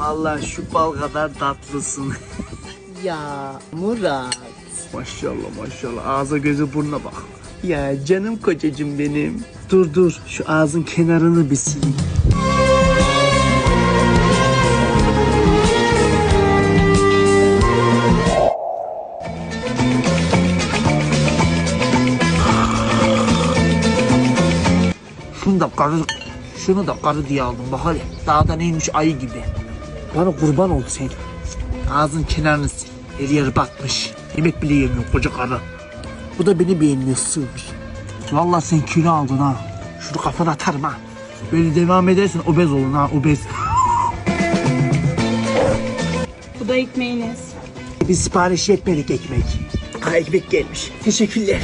Vallahi şu bal kadar tatlısın. Ya Murat. maşallah maşallah. Ağza göze burnuna bak. Ya canım kocacığım benim. Dur dur şu ağzın kenarını bir sileyim. Şunu da karı, şunu da karı diye aldım bak hele. Dağda neymiş ayı gibi. Bana kurban oldu sen. Ağzın kenarını sil. Her yer batmış. Yemek bile yemiyor koca karı. Bu da beni beğenmiyor sığmış. Vallahi sen kilo aldın ha. Şunu kafana atarım ha. Böyle devam edersen obez olun ha obez. Bu da ekmeğiniz. Biz sipariş etmedik ekmek. Ha ekmek gelmiş. Teşekkürler.